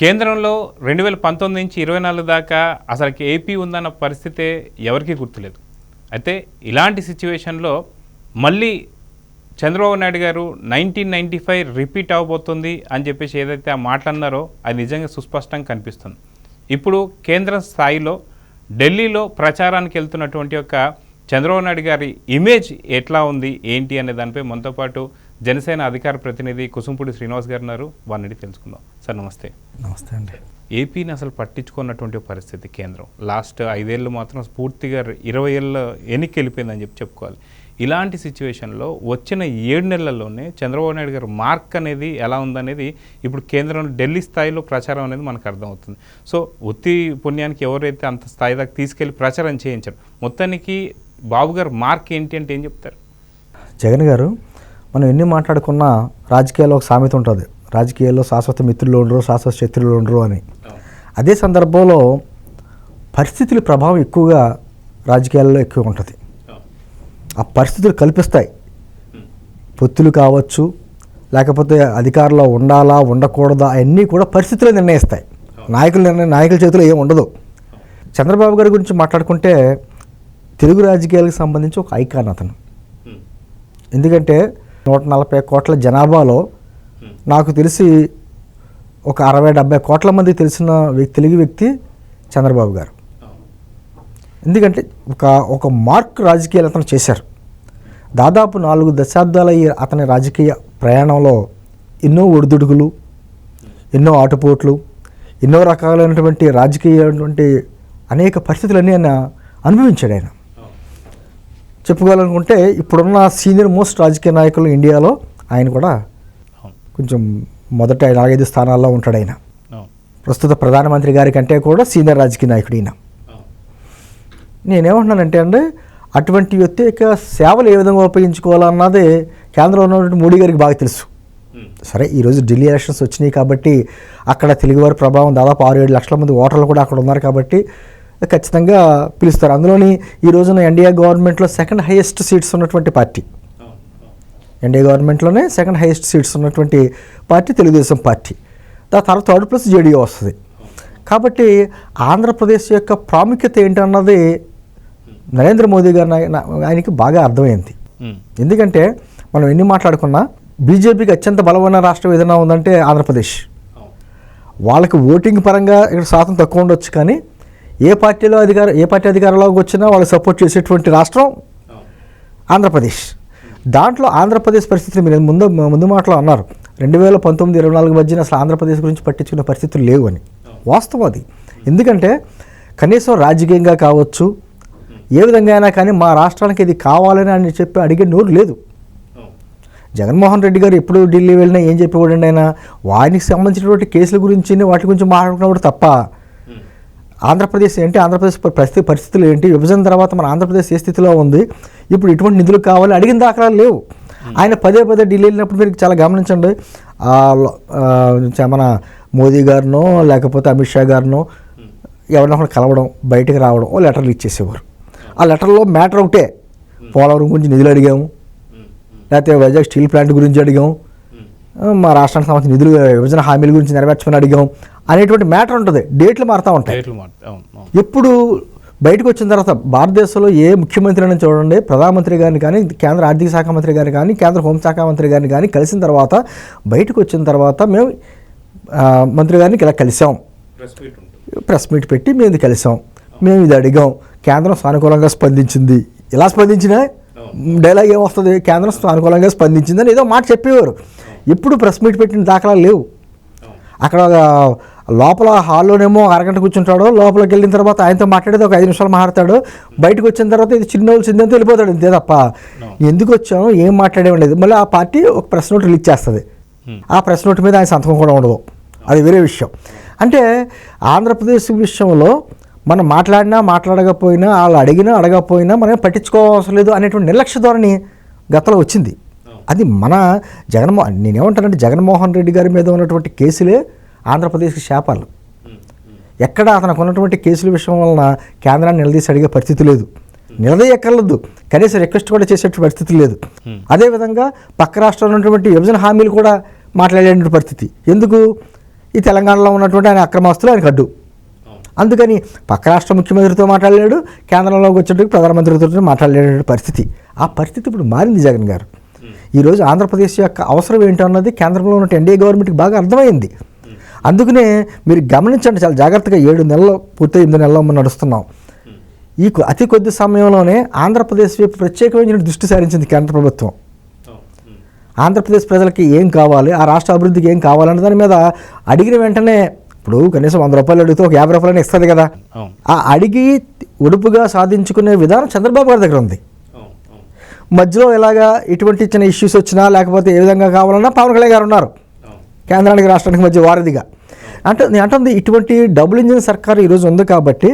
కేంద్రంలో రెండు వేల పంతొమ్మిది నుంచి ఇరవై నాలుగు దాకా అసలుకి ఏపీ ఉందన్న పరిస్థితే ఎవరికీ గుర్తులేదు. అయితే ఇలాంటి సిచ్యువేషన్లో మళ్ళీ చంద్రబాబు నాయుడు గారు నైన్టీన్ నైంటీ ఫైవ్ రిపీట్ అవబోతుంది అని చెప్పేసి ఏదైతే ఆ మాట్లాడినారో అది నిజంగా సుస్పష్టంగా కనిపిస్తుంది. ఇప్పుడు కేంద్ర స్థాయిలో ఢిల్లీలో ప్రచారానికి వెళ్తున్నటువంటి యొక్క చంద్రబాబు నాయుడు గారి ఇమేజ్ ఎట్లా ఉంది ఏంటి అనే దానిపై మనతో పాటు జనసేన అధికార ప్రతినిధి కుసుంపూడి శ్రీనివాస్ గారు ఉన్నారు. వారిని తెలుసుకుందాం. సార్ నమస్తే. నమస్తే అండి. ఏపీని అసలు పట్టించుకున్నటువంటి పరిస్థితి కేంద్రం. లాస్ట్ ఐదేళ్ళు మాత్రం పూర్తిగా ఇరవై ఏళ్ళ ఎన్నిక వెళ్ళిపోయిందని చెప్పి చెప్పుకోవాలి. ఇలాంటి సిచ్యువేషన్లో వచ్చిన ఏడు నెలల్లోనే చంద్రబాబు నాయుడు గారు మార్క్ అనేది ఎలా ఉందనేది ఇప్పుడు కేంద్రం ఢిల్లీ స్థాయిలో ప్రచారం అనేది మనకు అర్థమవుతుంది. సో ఉత్తి పుణ్యానికి ఎవరైతే అంత స్థాయి దాకా తీసుకెళ్ళి ప్రచారం చేయించారు మొత్తానికి బాబు గారు మార్క్ ఏంటి అంటే ఏం చెప్తారు? జగన్ గారు మనం ఎన్ని మాట్లాడుకున్నా రాజకీయాల్లో ఒక సామెత ఉంటుంది. రాజకీయాల్లో శాశ్వత మిత్రులు ఉండరు శాశ్వత శత్రువులు ఉండరు అని. అదే సందర్భంలో పరిస్థితుల ప్రభావం ఎక్కువగా రాజకీయాల్లో ఎక్కువ ఉంటుంది. ఆ పరిస్థితులు కల్పిస్తాయి. పొత్తులు కావచ్చు లేకపోతే అధికారంలో ఉండాలా ఉండకూడదా అవన్నీ కూడా పరిస్థితులే నిర్ణయిస్తాయి. నాయకుల నిర్ణయం నాయకుల చేతిలో ఏం ఉండదు. చంద్రబాబు గారి గురించి మాట్లాడుకుంటే తెలుగు రాజకీయాలకు సంబంధించి ఒక ఐకాన్ అతను. ఎందుకంటే నూట నలభై కోట్ల జనాభాలో నాకు తెలిసి ఒక అరవై డెబ్బై కోట్ల మంది తెలిసిన వ్యక్తి తెలుగు వ్యక్తి చంద్రబాబు గారు. ఎందుకంటే ఒక ఒక మార్క్ రాజకీయాలు అతను చేశారు. దాదాపు నాలుగు దశాబ్దాల అతని రాజకీయ ప్రయాణంలో ఎన్నో ఒడిదుడుకులు ఎన్నో ఆటుపోట్లు ఎన్నో రకాలైనటువంటి రాజకీయమైనటువంటి అనేక పరిస్థితులన్నీ ఆయన అనుభవించాడు ఆయన. చెప్పుకోవాలనుకుంటే ఇప్పుడున్న సీనియర్ మోస్ట్ రాజకీయ నాయకులు ఇండియాలో ఆయన కూడా కొంచెం మొదట నాలుగైదు స్థానాల్లో ఉంటాడు ఆయన. ప్రస్తుత ప్రధానమంత్రి గారి కంటే కూడా సీనియర్ రాజకీయ నాయకుడు ఈయన. నేనేమంటున్నానంటే అంటే అటువంటి వ్యక్తి యొక్క సేవలు ఏ విధంగా ఉపయోగించుకోవాలన్నది కేంద్రంలో ఉన్నటువంటి మోడీ గారికి బాగా తెలుసు. సరే ఈరోజు ఢిల్లీ ఎలక్షన్స్ వచ్చినాయి కాబట్టి అక్కడ తెలుగువారి ప్రభావం దాదాపు ఆరు ఏడు లక్షల మంది ఓటర్లు కూడా అక్కడ ఉన్నారు కాబట్టి ఖచ్చితంగా పిలుస్తారు. అందులోని ఈ రోజున ఎన్డీఏ గవర్నమెంట్లో సెకండ్ హైయెస్ట్ సీట్స్ ఉన్నటువంటి పార్టీ. ఎన్డీఏ గవర్నమెంట్లోనే సెకండ్ హైయెస్ట్ సీట్స్ ఉన్నటువంటి పార్టీ తెలుగుదేశం పార్టీ. దాని తర్వాత థర్డ్ ప్లస్ జేడీఓ వస్తుంది. కాబట్టి ఆంధ్రప్రదేశ్ యొక్క ప్రాముఖ్యత ఏంటన్నది నరేంద్ర మోదీ గారి ఆయనకి బాగా అర్థమైంది. ఎందుకంటే మనం ఎన్ని మాట్లాడుకున్నా బీజేపీకి అత్యంత బలమైన రాష్ట్రం ఏదైనా ఉందంటే ఆంధ్రప్రదేశ్. వాళ్ళకి ఓటింగ్ పరంగా ఇక్కడ శాతం తక్కువ ఉండొచ్చు కానీ ఏ పార్టీలో అధికార ఏ పార్టీ అధికారంలోకి వచ్చినా వాళ్ళు సపోర్ట్ చేసేటువంటి రాష్ట్రం ఆంధ్రప్రదేశ్. దాంట్లో ఆంధ్రప్రదేశ్ పరిస్థితిని మీరు ముందు ముందు మాటలో అన్నారు. రెండు వేల పంతొమ్మిది ఇరవై నాలుగు మధ్యన అసలు ఆంధ్రప్రదేశ్ గురించి పట్టించుకునే పరిస్థితులు లేవు అని. వాస్తవం అది. ఎందుకంటే కనీసం రాజకీయంగా కావచ్చు ఏ విధంగా అయినా కానీ మా రాష్ట్రానికి ఇది కావాలని అని చెప్పి అడిగే నోరు లేదు. జగన్మోహన్ రెడ్డి గారు ఎప్పుడు ఢిల్లీ వెళ్ళినా ఏం చెప్పేవాడండి ఆయన? వారికి సంబంధించినటువంటి కేసుల గురించి వాటి గురించి మాట్లాడుకున్నప్పుడు తప్ప ఆంధ్రప్రదేశ్ ఏంటి? ఆంధ్రప్రదేశ్ ప- పరిస్థితి పరిస్థితులు ఏంటి? విభజన తర్వాత మన ఆంధ్రప్రదేశ్ ఏ స్థితిలో ఉంది? ఇప్పుడు ఇటువంటి నిధులు కావాలి అడిగిన దాఖలాలు లేవు. ఆయన పదే పదే ఢిల్లీ వెళ్ళినప్పుడు మీరు చాలా గమనించండి. మన మోదీ గారినో లేకపోతే అమిత్ షా గారినో ఎవరినో కలవడం బయటకు రావడం ఓ లెటర్లు ఇచ్చేసేవారు. ఆ లెటర్లో మ్యాటర్ ఒకటే. పోలవరం గురించి నిధులు అడిగాము. లేకపోతే వైజాగ్ స్టీల్ ప్లాంట్ గురించి అడిగాం ఆ, మా రాష్ట్రానికి సంబంధించిన నిధులు విభజన హామీల గురించి నెరవేర్చమని అడిగాం అనేటువంటి మ్యాటర్ ఉంటుంది. డేట్లు మారుతూ ఉంటాయి. ఎప్పుడు బయటకు వచ్చిన తర్వాత భారతదేశంలో ఏ ముఖ్యమంత్రిని చూడండి ప్రధానమంత్రి గారిని కానీ కేంద్ర ఆర్థిక శాఖ మంత్రి గారిని కానీ కేంద్ర హోంశాఖ మంత్రి గారిని కానీ కలిసిన తర్వాత బయటకు వచ్చిన తర్వాత మేము మంత్రి గారిని ఇలా కలిసాం. ప్రెస్ మీట్ ఉంటుంది. ప్రెస్ మీట్ పెట్టి మేము ఇది కలిసాం. మేము ఇది అడిగాం. కేంద్రం సానుకూలంగా స్పందించింది. ఇలా స్పందించినా డైలాగ్ ఏమొస్తుంది? కేంద్రం సానుకూలంగా స్పందించిందని ఏదో మాట చెప్పేవారు. ఎప్పుడు ప్రెస్ మీట్ పెట్టిన దాఖలాలు లేవు. అక్కడ లోపల హాల్లోనేమో అరగంట కూర్చుంటాడు. లోపలికి వెళ్ళిన తర్వాత ఆయనతో మాట్లాడేది ఒక ఐదు నిమిషాలు మాట్లాడతాడు. బయటకు వచ్చిన తర్వాత ఇది చిన్న చిన్నంత వెళ్ళిపోతాడు. అంతే తప్ప ఎందుకు వచ్చాము ఏం మాట్లాడేం లేదు. మళ్ళీ ఆ పార్టీ ఒక ప్రెస్ నోట్ రిలీజ్ చేస్తుంది. ఆ ప్రెస్ నోట్ మీద ఆయన సంతకం కూడా ఉండదు. అది వేరే విషయం. అంటే ఆంధ్రప్రదేశ్ విషయంలో మనం మాట్లాడినా మాట్లాడకపోయినా వాళ్ళు అడిగినా అడగకపోయినా మనం పట్టించుకోవాల్సిన లేదు అనేటువంటి నిర్లక్ష్య ధోరణి గతంలో వచ్చింది. అది మన జగన్మోహన్ నేనేమంటానంటే జగన్మోహన్ రెడ్డి గారి మీద ఉన్నటువంటి కేసులే ఆంధ్రప్రదేశ్కి శాపాలు. ఎక్కడ అతనికి ఉన్నటువంటి కేసుల విషయం వలన కేంద్రాన్ని నిలదీసి అడిగే పరిస్థితి లేదు. నిలదీయక్కర్లేదు. కనీసం రిక్వెస్ట్ కూడా చేసే పరిస్థితి లేదు. అదేవిధంగా పక్క రాష్ట్రంలో ఉన్నటువంటి విభజన హామీలు కూడా మాట్లాడేటువంటి పరిస్థితి. ఎందుకు? ఈ తెలంగాణలో ఉన్నటువంటి ఆయన అక్రమాస్తులు ఆయనకు అడ్డు. అందుకని పక్క రాష్ట్ర ముఖ్యమంత్రితో మాట్లాడలేడు కేంద్రంలోకి వచ్చేటప్పుడు ప్రధానమంత్రితో మాట్లాడలేని పరిస్థితి. ఆ పరిస్థితి ఇప్పుడు మారింది జగన్ గారు. ఈరోజు ఆంధ్రప్రదేశ్ యొక్క అవసరం ఏంటో అన్నది కేంద్రంలో ఉన్న ఎన్డీఏ గవర్నమెంట్కి బాగా అర్థమైంది. అందుకనే మీరు గమనించండి చాలా జాగ్రత్తగా ఏడు నెలలు పూర్తి ఎనిమిది నెలల్లో మనం నడుస్తున్నాం. ఈ అతి కొద్ది సమయంలోనే ఆంధ్రప్రదేశ్ వైపు ప్రత్యేకమైన దృష్టి సారించింది కేంద్ర ప్రభుత్వం. ఆంధ్రప్రదేశ్ ప్రజలకి ఏం కావాలి ఆ రాష్ట్ర అభివృద్ధికి ఏం కావాలనే దాని మీద అడిగిన వెంటనే ఇప్పుడు కనీసం వంద రూపాయలు అడిగితే ఒక యాభై రూపాయలని ఇస్తుంది కదా. ఆ అడిగి ఉడుపుగా సాధించుకునే విధానం చంద్రబాబు గారి దగ్గర ఉంది. మధ్యలో ఇలాగా ఇటువంటి చిన్న ఇష్యూస్ వచ్చినా లేకపోతే ఏ విధంగా కావాలన్నా పవన్ కళ్యాణ్ గారు ఉన్నారు. కేంద్రానికి రాష్ట్రానికి మధ్య వారధిగా. అంటే నేను అంటుంది ఇటువంటి డబుల్ ఇంజిన్ సర్కార్ ఈరోజు ఉంది కాబట్టి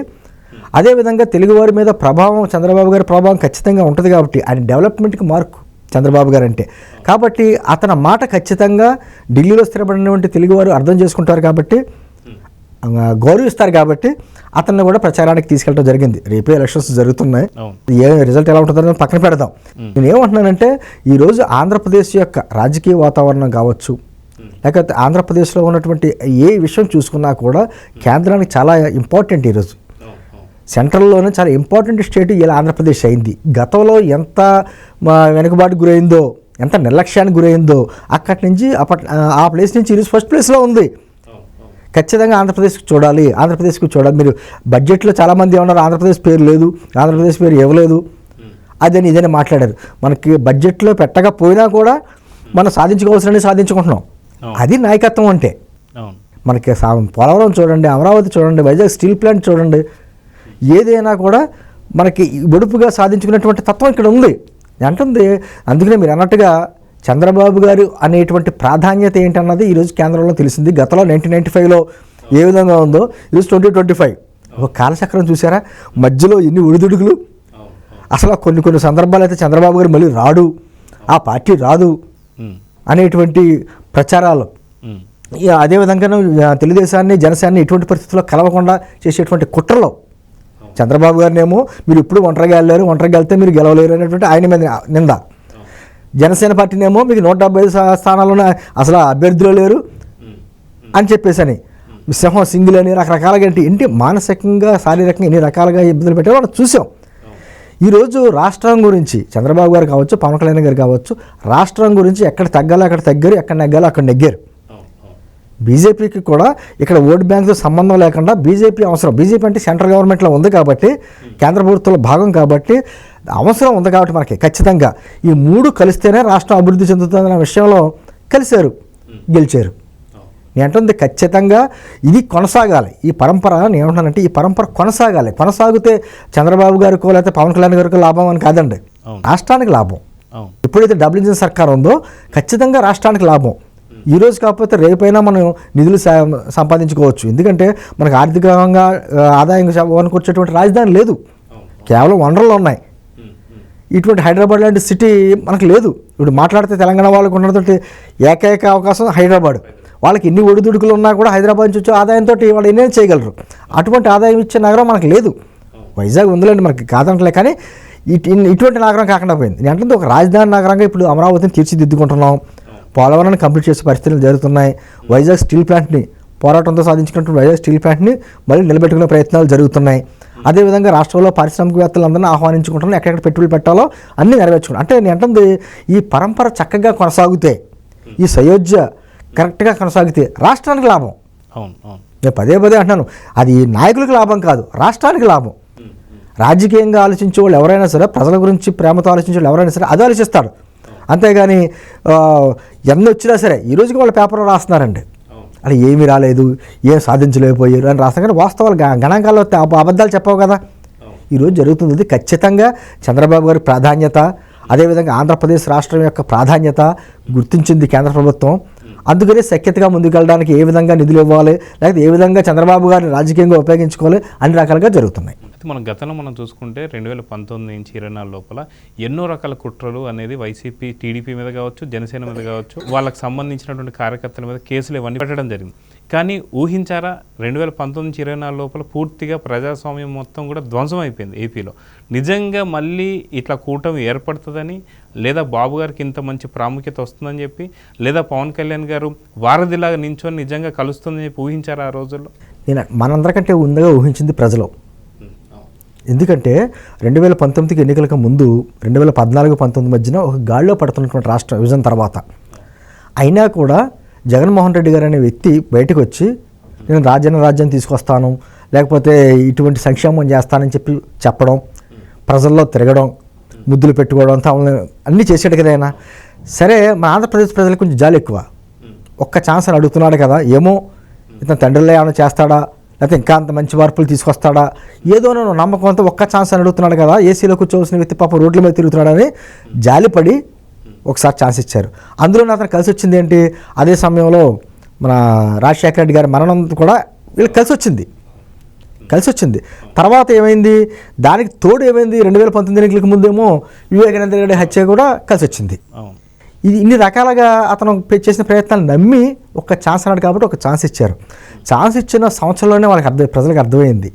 అదేవిధంగా తెలుగువారి మీద ప్రభావం చంద్రబాబు గారి ప్రభావం ఖచ్చితంగా ఉంటుంది కాబట్టి ఆయన డెవలప్మెంట్కి మార్కు చంద్రబాబు గారు అంటే. కాబట్టి అతని మాట ఖచ్చితంగా ఢిల్లీలో స్థిరపడినటువంటి తెలుగువారు అర్థం చేసుకుంటారు కాబట్టి గౌరవిస్తారు కాబట్టి అతన్ని కూడా ప్రచారానికి తీసుకెళ్ళడం జరిగింది. రేపే ఎలక్షన్స్ జరుగుతున్నాయి. ఏ రిజల్ట్ ఎలా ఉంటుందో పక్కన పెడదాం. నేను ఏమంటున్నానంటే ఈరోజు ఆంధ్రప్రదేశ్ యొక్క రాజకీయ వాతావరణం కావచ్చు లేకపోతే ఆంధ్రప్రదేశ్లో ఉన్నటువంటి ఏ విషయం చూసుకున్నా కూడా కేంద్రానికి చాలా ఇంపార్టెంట్ ఈరోజు సెంట్రల్లోనే చాలా ఇంపార్టెంట్ స్టేట్ ఇలా ఆంధ్రప్రదేశ్ అయింది. గతంలో ఎంత వెనుకబాటు గురైందో ఎంత నిర్లక్ష్యానికి గురైందో అక్కడి నుంచి అప్పట్ ఆ ప్లేస్ నుంచి ఈరోజు ఫస్ట్ ప్లేస్లో ఉంది. ఖచ్చితంగా ఆంధ్రప్రదేశ్కి చూడాలి. ఆంధ్రప్రదేశ్కి చూడాలి. మీరు బడ్జెట్లో చాలామంది ఏమన్నారు ఆంధ్రప్రదేశ్ పేరు లేదు ఆంధ్రప్రదేశ్ పేరు ఇవ్వలేదు. అదని ఇదని మాట్లాడారు. మనకి బడ్జెట్లో పెట్టకపోయినా కూడా మనం సాధించుకోవాల్సిన సాధించుకుంటున్నాం. అది నాయకత్వం అంటే. మనకి పోలవరం చూడండి అమరావతి చూడండి వైజాగ్ స్టీల్ ప్లాంట్ చూడండి ఏదైనా కూడా మనకి ఒడుపుగా సాధించుకునేటువంటి తత్వం ఇక్కడ ఉంది. అంటుంది అందుకనే మీరు అన్నట్టుగా చంద్రబాబు గారు అనేటువంటి ప్రాధాన్యత ఏంటన్నది ఈరోజు కేంద్రంలో తెలిసింది. గతంలో నైన్టీన్ నైన్టీ ఫైవ్లో ఏ విధంగా ఉందో ఈరోజు ట్వంటీ ట్వంటీ ఫైవ్ ఒక కాలచక్రం చూసారా? మధ్యలో ఎన్ని ఒడిదుడుకులు? అవును అసలు కొన్ని కొన్ని సందర్భాలు అయితే చంద్రబాబు గారు మళ్ళీ రాడు ఆ పార్టీ రాదు అనేటువంటి ప్రచారాలు. అదేవిధంగా తెలుగుదేశాన్ని జనసేనని ఎటువంటి పరిస్థితుల్లో కలవకుండా చేసేటువంటి కుట్రలో. చంద్రబాబు గారినేమో మీరు ఇప్పుడు ఒంటరిగా వెళ్ళారు ఒంటరిగా వెళ్తే మీరు గెలవలేరు అనేటువంటి ఆయన మీద నింద. జనసేన పార్టీనేమో మీకు నూట డెబ్బై ఐదు స్థా- స్థానాల్లోనే అసలు అభ్యర్థులు లేరు అని చెప్పేసని. సింహం సింగిల్ అని రకరకాలుగా ఏంటి ఏంటి మానసికంగా శారీరకంగా ఎన్ని రకాలుగా ఇబ్బందులు పెట్టారో మనం చూసాం. ఈరోజు రాష్ట్రం గురించి చంద్రబాబు గారు కావచ్చు పవన్ కళ్యాణ్ గారు కావచ్చు రాష్ట్రం గురించి ఎక్కడ తగ్గాలో అక్కడ తగ్గారు ఎక్కడ నెగ్గాలో అక్కడ నెగ్గారు. బీజేపీకి కూడా ఇక్కడ ఓట్ బ్యాంక్తో సంబంధం లేకుండా బీజేపీ అవసరం. బీజేపీ అంటే సెంట్రల్ గవర్నమెంట్లో ఉంది కాబట్టి కేంద్ర ప్రభుత్వంలో భాగం కాబట్టి అవసరం ఉంది కాబట్టి మనకి ఖచ్చితంగా. ఈ మూడు కలిస్తేనే రాష్ట్రం అభివృద్ధి చెందుతుందన్న విషయంలో కలిశారు గెలిచారు. అంటుంది ఖచ్చితంగా ఇది కొనసాగాలి. ఈ పరంపర నేను ఏమంటున్నానంటే ఈ పరంపర కొనసాగాలి. కొనసాగితే చంద్రబాబు గారికో లేకపోతే పవన్ కళ్యాణ్ గారికో లాభం అని కాదండి. రాష్ట్రానికి లాభం. ఎప్పుడైతే డబుల్ ఇంజిన్ సర్కార్ ఉందో ఖచ్చితంగా రాష్ట్రానికి లాభం. ఈ రోజు కాకపోతే రేపైనా మనం నిధులు సంపాదించుకోవచ్చు. ఎందుకంటే మనకు ఆర్థికంగా ఆదాయం వనుకొచ్చేటువంటి రాజధాని లేదు. కేవలం వనరులు ఉన్నాయి. ఇటువంటి హైదరాబాద్ లాంటి సిటీ మనకు లేదు. ఇప్పుడు మాట్లాడితే తెలంగాణ వాళ్ళకు ఉన్నటువంటి ఏకైక అవకాశం హైదరాబాద్. వాళ్ళకి ఎన్ని ఒడిదుడుకులు ఉన్నా కూడా హైదరాబాద్ నుంచి వచ్చే ఆదాయంతో వాళ్ళు ఎన్నేం చేయగలరు. అటువంటి ఆదాయం ఇచ్చే నగరం మనకు లేదు. వైజాగ్ ఉందిలేండి మనకి కాదంటలే కానీ ఇటు ఇటువంటి నగరం కాకుండా పోయింది. నేను ఒక రాజధాని నగరంగా ఇప్పుడు అమరావతిని తీర్చిదిద్దుకుంటున్నాం. పోలవరాన్ని కంప్లీట్ చేసే పరిస్థితులు జరుగుతున్నాయి. వైజాగ్ స్టీల్ ప్లాంట్ని పోరాటంతో సాధించుకున్నటువంటి వైజాగ్ స్టీల్ ప్లాంట్ని మళ్ళీ నిలబెట్టుకునే ప్రయత్నాలు జరుగుతున్నాయి. అదేవిధంగా రాష్ట్రంలో పారిశ్రామికవేత్తలందరినీ ఆహ్వానించుకుంటున్నాం. ఎక్కడెక్కడ పెట్టుబడులు పెట్టాలో అన్నీ నెరవేర్చుకుంటాం అంటే నేను అంటుంది ఈ పరంపర చక్కగా కొనసాగితే ఈ సయోధ్య కరెక్ట్గా కొనసాగితే రాష్ట్రానికి లాభం. అవును అవును. నేను పదే పదే అంటున్నాను అది నాయకులకు లాభం కాదు రాష్ట్రానికి లాభం. రాజకీయంగా ఆలోచించే వాళ్ళు ఎవరైనా సరే ప్రజల గురించి ప్రేమతో ఆలోచించే వాళ్ళు ఎవరైనా సరే అది ఆలోచిస్తాడు అంతేగాని ఎన్ని వచ్చినా సరే ఈ రోజుకి వాళ్ళు పేపర్లో రాస్తున్నారండి. అలా ఏమీ రాలేదు ఏం సాధించలేకపోయారు అని రాస్తారు కానీ వాస్తవాలు గ- గణాంకాల్లో అబద్ధాలు చెప్పవు కదా. ఈరోజు జరుగుతుంది ఇది ఖచ్చితంగా. చంద్రబాబు గారి ప్రాధాన్యత అదేవిధంగా ఆంధ్రప్రదేశ్ రాష్ట్రం యొక్క ప్రాధాన్యత గుర్తించింది కేంద్ర ప్రభుత్వం. అందుకనే సఖ్యతగా ముందుకెళ్ళడానికి ఏ విధంగా నిధులు ఇవ్వాలి లేకపోతే ఏ విధంగా చంద్రబాబు గారిని రాజకీయంగా ఉపయోగించుకోవాలి అన్ని రకాలుగా జరుగుతున్నాయి. అయితే మనం గతంలో మనం చూసుకుంటే రెండు వేల పంతొమ్మిది నుంచి ఇరవై నాలుగు లోపల ఎన్నో రకాల కుట్రలు అనేది వైసీపీ టీడీపీ మీద కావచ్చు జనసేన మీద కావచ్చు వాళ్ళకి సంబంధించినటువంటి కార్యకర్తల మీద కేసులు ఇవన్నీ పెట్టడం జరిగింది. కానీ ఊహించారా రెండు వేల పంతొమ్మిది నుంచి ఇరవై నాలుగు లోపల పూర్తిగా ప్రజాస్వామ్యం మొత్తం కూడా ధ్వంసం అయిపోయింది ఏపీలో. నిజంగా మళ్ళీ ఇట్లా కూటమి ఏర్పడుతుందని లేదా బాబు గారికి ఇంత మంచి ప్రాముఖ్యత వస్తుందని చెప్పి లేదా పవన్ కళ్యాణ్ గారు వారధిలాగా నించొని నిజంగా కలుస్తుందని చెప్పి ఊహించారా ఆ రోజుల్లో? నేను మనందరికంటే ముందుగా ఊహించింది ప్రజలు. ఎందుకంటే రెండు వేల పంతొమ్మిదికి ఎన్నికలకు ముందు రెండు వేల పద్నాలుగు పంతొమ్మిది మధ్యన ఒక గాడిలో పడుతున్నటువంటి రాష్ట్ర విభజన తర్వాత. అయినా కూడా జగన్మోహన్ రెడ్డి గారు అనే వ్యక్తి బయటకు వచ్చి నేను రాజ్యాన్ని రాజ్యం తీసుకొస్తాను లేకపోతే ఇటువంటి సంక్షేమం చేస్తానని చెప్పి చెప్పడం ప్రజల్లో తిరగడం ముద్దులు పెట్టుకోవడం తమని అన్నీ చేసాడు కదా ఆయన. సరే మన ఆంధ్రప్రదేశ్ ప్రజలకు కొంచెం జాలి ఎక్కువ. ఒక్క ఛాన్స్ అని అడుగుతున్నాడు కదా ఏమో ఇతను తండ్రిలో ఏమైనా చేస్తాడా లేకపోతే ఇంకా అంత మంచి మార్పులు తీసుకొస్తాడా ఏదో నమ్మకం నమ్మకంతో ఒక్క ఛాన్స్ అని అడుగుతున్నాడు కదా ఏసీలో కూర్చోవలసిన వ్యక్తి పాప రోడ్ల మీద తిరుగుతున్నాడని జాలిపడి ఒకసారి ఛాన్స్ ఇచ్చారు. అందులో అతను కలిసి వచ్చింది ఏంటి? అదే సమయంలో మన రాజశేఖర రెడ్డి గారి మరణం కూడా వీళ్ళకి కలిసి వచ్చింది. కలిసి వచ్చింది. తర్వాత ఏమైంది? దానికి తోడు ఏమైంది? రెండు వేల పంతొమ్మిది ఎన్నికలకు ముందేమో వివేకానంద రెడ్డి హత్య కూడా కలిసి వచ్చింది. ఇది ఇన్ని రకాలుగా అతను చేసిన ప్రయత్నాలు నమ్మి ఒక ఛాన్స్ అన్నాడు కాబట్టి ఒక ఛాన్స్ ఇచ్చారు. ఛాన్స్ ఇచ్చిన సంవత్సరంలోనే వాళ్ళకి అర్థం ప్రజలకు అర్థమైంది.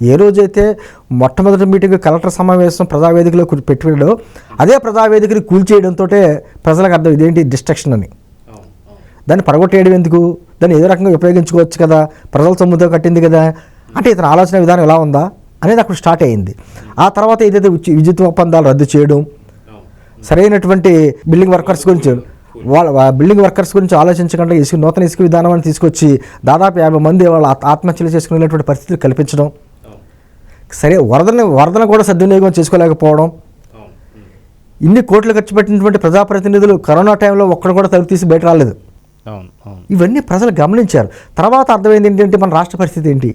ఏ రోజైతే మొట్టమొదటి మీటింగ్ కలెక్టర్ సమావేశం ప్రజావేదికలో కు- పెట్టాడో అదే ప్రజావేదికని కూల్చేయడంతో ప్రజలకు అర్థం ఇదేంటి డిస్ట్రక్షన్ అని. దాన్ని పడగొట్టేయడం ఎందుకు? దాన్ని ఏదో రకంగా ఉపయోగించుకోవచ్చు కదా? ప్రజల సొమ్ముతో కట్టింది కదా? అంటే ఇతని ఆలోచన విధానం ఎలా ఉందా? అనేది అక్కడ స్టార్ట్ అయింది. ఆ తర్వాత ఏదైతే విద్యుత్ ఒప్పందాలు రద్దు చేయడం సరైనటువంటి బిల్డింగ్ వర్కర్స్ గురించి వాళ్ళ బిల్డింగ్ వర్కర్స్ గురించి ఆలోచించకుండా ఇసుక నూతన ఇసుక విధానాన్ని తీసుకొచ్చి దాదాపు యాభై మంది వాళ్ళ ఆత్మహత్యలు చేసుకునేటువంటి పరిస్థితులు కల్పించడం సరే వరదను వరదను కూడా సద్వినియోగం చేసుకోలేకపోవడం. ఇన్ని కోట్లు ఖర్చు పెట్టినటువంటి ప్రజాప్రతినిధులు కరోనా టైంలో ఒక్కడు కూడా తలుపు తీసి బయట రాలేదు. ఇవన్నీ ప్రజలు గమనించారు. తర్వాత అర్థమైంది ఏంటంటే మన రాష్ట్ర పరిస్థితి ఏంటి.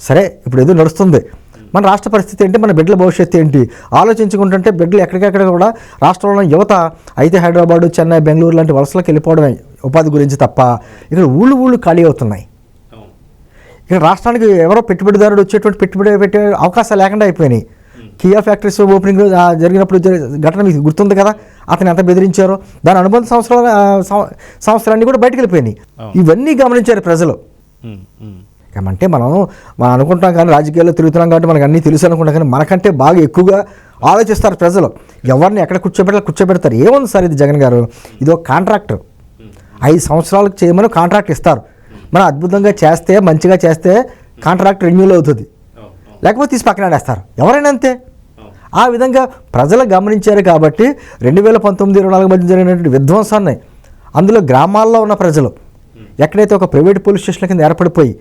సరే ఇప్పుడు ఏదో నడుస్తుంది. మన రాష్ట్ర పరిస్థితి ఏంటి? మన బిడ్డల భవిష్యత్తు ఏంటి? ఆలోచించుకుంటుంటే బిడ్డలు ఎక్కడికెక్కడ కూడా రాష్ట్రంలో యువత అయితే హైదరాబాదు చెన్నై బెంగళూరు లాంటి వలసలకు వెళ్ళిపోవడమే ఉపాధి గురించి తప్ప ఇక్కడ ఊళ్ళు ఊళ్ళు ఖాళీ అవుతున్నాయి. ఇక్కడ రాష్ట్రానికి ఎవరో పెట్టుబడిదారుడు వచ్చేటువంటి పెట్టుబడి పెట్టే అవకాశాలు లేకుండా అయిపోయినాయి. కియా ఫ్యాక్టరీస్ ఓపెనింగ్ జరిగినప్పుడు జరిగిన ఘటన మీకు గుర్తుంది కదా? అతను ఎంత బెదిరించారో? దాని అనుబంధ సంవత్సరాల సంవత్సరాన్ని కూడా బయటకు వెళ్ళిపోయినాయి. ఇవన్నీ గమనించారు ప్రజలు. ఏమంటే మనం మనం అనుకుంటాం కానీ రాజకీయాల్లో తిరుగుతున్నాం కాబట్టి మనకు అన్నీ తెలుసు అనుకుంటాం కానీ మనకంటే బాగా ఎక్కువగా ఆలోచిస్తారు ప్రజలు. ఎవరిని ఎక్కడ కూర్చోబెట్టాలి కూర్చోబెడతారు. ఏముంది సార్ ఇది జగన్ గారు? ఇది ఒక కాంట్రాక్ట్ ఐదు సంవత్సరాలకు చేయమని కాంట్రాక్ట్ ఇస్తారు. మనం అద్భుతంగా చేస్తే మంచిగా చేస్తే కాంట్రాక్ట్ రెన్యూల్ అవుతుంది. లేకపోతే తీసి పక్కన ఆడేస్తారు. ఎవరైనా అంతే. ఆ విధంగా ప్రజలు గమనించారు కాబట్టి రెండు వేల పంతొమ్మిది ఇరవై నాలుగు మధ్య జరిగినటువంటి విధ్వంసాన్ని అందులో గ్రామాల్లో ఉన్న ప్రజలు ఎక్కడైతే ఒక ప్రైవేట్ పోలీస్ స్టేషన్ కింద ఏర్పడిపోయి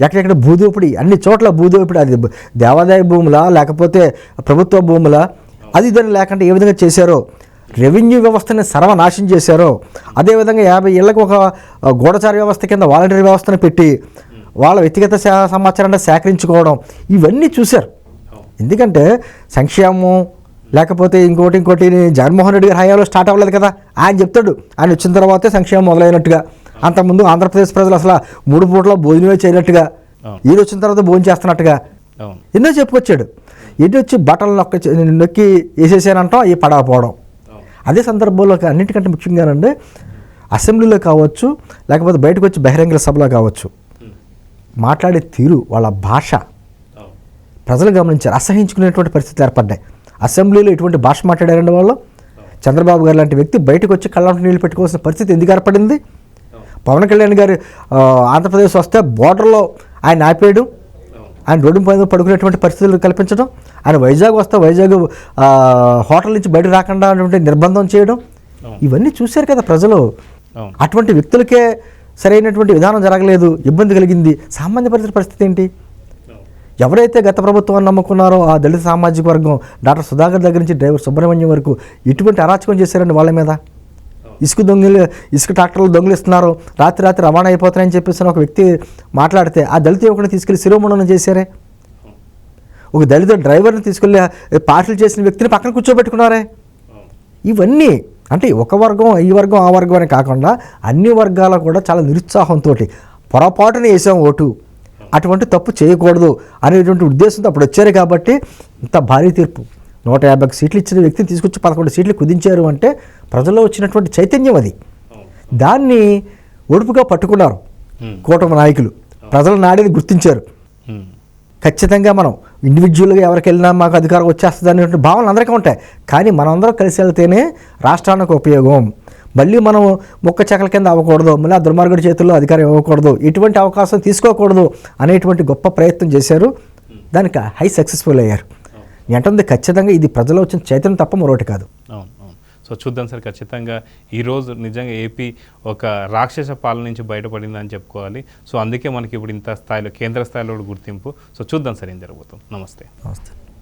ఎక్కడెక్కడ భూదోపిడి అన్ని చోట్ల భూదోపిడి అది దేవాదాయ భూములా లేకపోతే ప్రభుత్వ భూములా అది ఇదని లేకుండా ఏ విధంగా చేశారో రెవెన్యూ వ్యవస్థని సర్వనాశనం చేశారో అదేవిధంగా యాభై ఏళ్ళకు ఒక గూఢచార వ్యవస్థ కింద వాలంటరీ వ్యవస్థను పెట్టి వాళ్ళ వ్యక్తిగత సమాచారాన్ని సేకరించుకోవడం ఇవన్నీ చూశారు. ఎందుకంటే సంక్షేమం లేకపోతే ఇంకోటి ఇంకోటి జగన్మోహన్ రెడ్డి గారి హయాంలో స్టార్ట్ అవ్వలేదు కదా ఆయన చెప్తాడు. ఆయన వచ్చిన తర్వాతే సంక్షేమం మొదలైనట్టుగా. అంతకుముందు ఆంధ్రప్రదేశ్ ప్రజలు అసలు మూడు పూటలో భోజనమే చేయనట్టుగా. ఈయన వచ్చిన తర్వాత భోజనం చేస్తున్నట్టుగా. ఎన్నో చెప్పుకొచ్చాడు. ఎన్ని వచ్చి బట్టలు నొక్క నొక్కి వేసేసానంటాం అవి పడకపోవడం. అదే సందర్భంలో అన్నిటికంటే ముఖ్యంగానండి అసెంబ్లీలో కావచ్చు లేకపోతే బయటకు వచ్చి బహిరంగ సభలో కావచ్చు. మాట్లాడే తీరు వాళ్ళ భాష. ప్రజలు గమనించారు అసహించుకునేటువంటి పరిస్థితులు ఏర్పడ్డాయి. అసెంబ్లీలో ఎటువంటి భాష మాట్లాడారండి వాళ్ళు? చంద్రబాబు గారు లాంటి వ్యక్తి బయటకు వచ్చి కళ్ళంట నీళ్ళు పెట్టుకోవాల్సిన పరిస్థితి ఎందుకు ఏర్పడింది? పవన్ కళ్యాణ్ గారు ఆంధ్రప్రదేశ్ వస్తే బోర్డర్లో ఆయన ఆపేయడం ఆయన రోడ్డు పైన పడుకునేటువంటి పరిస్థితులు కల్పించడం ఆయన వైజాగ్ వస్తే వైజాగ్ హోటల్ నుంచి బయట రాకుండా అటువంటి నిర్బంధం చేయడం ఇవన్నీ చూశారు కదా ప్రజలు. అటువంటి వ్యక్తులకే సరైనటువంటి విధానం జరగలేదు ఇబ్బంది కలిగింది. సామాన్య పరిస్థితి పరిస్థితి ఏంటి? ఎవరైతే గత ప్రభుత్వాన్ని నమ్ముకున్నారో ఆ దళిత సామాజిక వర్గం డాక్టర్ సుధాకర్ దగ్గర నుంచి డ్రైవర్ సుబ్రహ్మణ్యం వరకు ఎటువంటి అరాచకం చేశారండి వాళ్ళ మీద? ఇసుక దొంగలు ఇసుక ట్రాక్టర్లు దొంగిలిస్తున్నారు. రాత్రి రాత్రి రవాణా అయిపోతున్నాయని చెప్పేసి ఒక వ్యక్తి మాట్లాడితే ఆ దళిత యువకుని తీసుకెళ్ళి శిరోమండనం చేశారే. ఒక దళిత డ్రైవర్ని తీసుకెళ్ళి పాటలు చేసిన వ్యక్తిని పక్కన కూర్చోబెట్టుకున్నారే. ఇవన్నీ అంటే ఒక వర్గం ఈ వర్గం ఆ వర్గం అని కాకుండా అన్ని వర్గాల కూడా చాలా నిరుత్సాహంతో పొరపాటున వేసాం ఓటు. అటువంటి తప్పు చేయకూడదు అనేటువంటి ఉద్దేశంతో అప్పుడు వచ్చారు కాబట్టి ఇంత భారీ తీర్పు. నూట యాభై సీట్లు ఇచ్చిన వ్యక్తిని తీసుకొచ్చి పదకొండు సీట్లు కుదించారు అంటే ప్రజల్లో వచ్చినటువంటి చైతన్యం అది. దాన్ని ఒడుపుగా పట్టుకున్నారు కూటమి నాయకులు. ప్రజల నాడిని గుర్తించారు. ఖచ్చితంగా మనం ఇండివిజువల్గా ఎవరికి వెళ్ళినా మాకు అధికారం వచ్చేస్తుంది అనేటువంటి భావనలు అందరికీ ఉంటాయి. కానీ మనందరం కలిసి వెళ్తేనే రాష్ట్రానికి ఉపయోగం. మళ్ళీ మనం ముక్క చెక్కల కింద అవ్వకూడదు మళ్ళీ ఆ దుర్మార్గుడి చేతుల్లో అధికారం ఇవ్వకూడదు ఎటువంటి అవకాశం తీసుకోకూడదు అనేటువంటి గొప్ప ప్రయత్నం చేశారు. దానికి హై సక్సెస్ఫుల్ అయ్యారు. ఎంటుంది? ఖచ్చితంగా ఇది ప్రజలు వచ్చిన చైతన్యం తప్ప మరొకటి కాదు. అవును అవును. సో చూద్దాం సార్ ఖచ్చితంగా ఈరోజు నిజంగా ఏపీ ఒక రాక్షస పాలన నుంచి బయటపడిందని చెప్పుకోవాలి. సో అందుకే మనకి ఇప్పుడు ఇంత స్థాయిలో కేంద్ర స్థాయిలో కూడా గుర్తింపు. సో చూద్దాం సార్ ఏం జరగబోతుంది. నమస్తే. నమస్తే.